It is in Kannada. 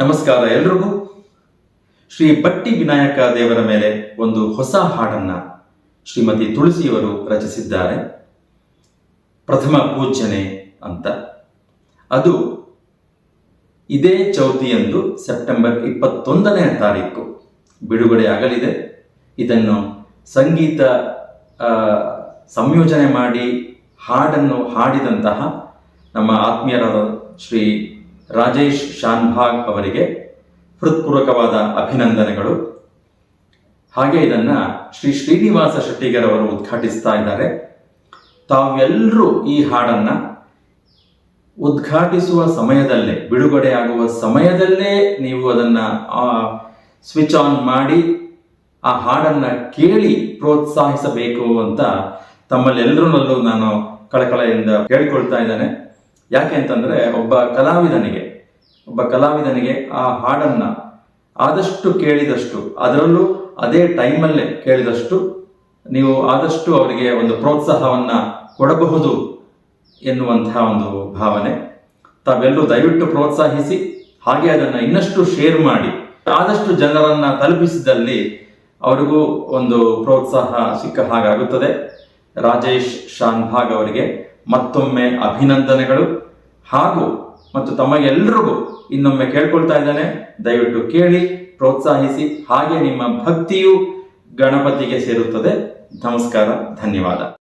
ನಮಸ್ಕಾರ ಎಲ್ರಿಗೂ. ಶ್ರೀ ಬಟ್ಟಿ ವಿನಾಯಕ ದೇವರ ಮೇಲೆ ಒಂದು ಹೊಸ ಹಾಡನ್ನ ಶ್ರೀಮತಿ ತುಳಸಿಯವರು ರಚಿಸಿದ್ದಾರೆ. ಪ್ರಥಮ ಪೂಜನೆ ಅಂತ. ಅದು ಇದೇ ಚೌತಿಯಂದು ಸೆಪ್ಟೆಂಬರ್ ಇಪ್ಪತ್ತೊಂದನೇ ತಾರೀಕು. ಬಿಡುಗಡೆ ಆಗಲಿದೆ. ಇದನ್ನು ಸಂಗೀತ ಸಂಯೋಜನೆ ಮಾಡಿ ಹಾಡನ್ನು ಹಾಡಿದಂತಹ ನಮ್ಮ ಆತ್ಮೀಯರಾದ ಶ್ರೀ ರಾಜೇಶ್ ಶಾನ್ಭಾಗ್ ಅವರಿಗೆ ಹೃತ್ಪೂರ್ವಕವಾದ ಅಭಿನಂದನೆಗಳು. ಹಾಗೆ ಇದನ್ನ ಶ್ರೀ ಶ್ರೀನಿವಾಸ ಶೆಟ್ಟಿಗರ್ ಅವರು ಉದ್ಘಾಟಿಸ್ತಾ ಇದ್ದಾರೆ. ತಾವೆಲ್ಲರೂ ಈ ಹಾಡನ್ನ ಉದ್ಘಾಟಿಸುವ ಸಮಯದಲ್ಲೇ, ಬಿಡುಗಡೆಯಾಗುವ ಸಮಯದಲ್ಲೇ ನೀವು ಅದನ್ನ ಸ್ವಿಚ್ ಆನ್ ಮಾಡಿ ಆ ಹಾಡನ್ನ ಕೇಳಿ ಪ್ರೋತ್ಸಾಹಿಸಬೇಕು ಅಂತ ತಮ್ಮಲ್ಲೆಲ್ಲರನ್ನಲ್ಲೂ ನಾನು ಕಳಕಳೆಯಿಂದ ಕೇಳಿಕೊಳ್ತಾ ಇದ್ದೇನೆ. ಯಾಕೆ ಅಂತಂದ್ರೆ ಒಬ್ಬ ಕಲಾವಿದನಿಗೆ ಒಬ್ಬ ಕಲಾವಿದನಿಗೆ ಆ ಹಾಡನ್ನ ಆದಷ್ಟು ಕೇಳಿದಷ್ಟು, ಅದರಲ್ಲೂ ಅದೇ ಟೈಮಲ್ಲೇ ಕೇಳಿದಷ್ಟು ನೀವು ಆದಷ್ಟು ಅವರಿಗೆ ಒಂದು ಪ್ರೋತ್ಸಾಹವನ್ನ ಕೊಡಬಹುದು ಎನ್ನುವಂತಹ ಒಂದು ಭಾವನೆ. ತಾವೆಲ್ಲರೂ ದಯವಿಟ್ಟು ಪ್ರೋತ್ಸಾಹಿಸಿ, ಹಾಗೆ ಅದನ್ನು ಇನ್ನಷ್ಟು ಶೇರ್ ಮಾಡಿ. ಆದಷ್ಟು ಜನರನ್ನ ತಲುಪಿಸಿದಲ್ಲಿ ಅವರಿಗೂ ಒಂದು ಪ್ರೋತ್ಸಾಹ ಸಿಕ್ಕ ಹಾಗಾಗುತ್ತದೆ. ರಾಜೇಶ್ ಶಾನ್ಭಾಗ್ ಅವರಿಗೆ ಮತ್ತೊಮ್ಮೆ ಅಭಿನಂದನೆಗಳು ಹಾಗೂ ಮತ್ತು ತಮಗೆಲ್ಲರಿಗೂ ಇನ್ನೊಮ್ಮೆ ಕೇಳ್ಕೊಳ್ತಾ ಇದ್ದಾನೆ. ದಯವಿಟ್ಟು ಕೇಳಿ, ಪ್ರೋತ್ಸಾಹಿಸಿ, ಹಾಗೆ ನಿಮ್ಮ ಭಕ್ತಿಯು ಗಣಪತಿಗೆ ಸೇರುತ್ತದೆ. ನಮಸ್ಕಾರ, ಧನ್ಯವಾದ.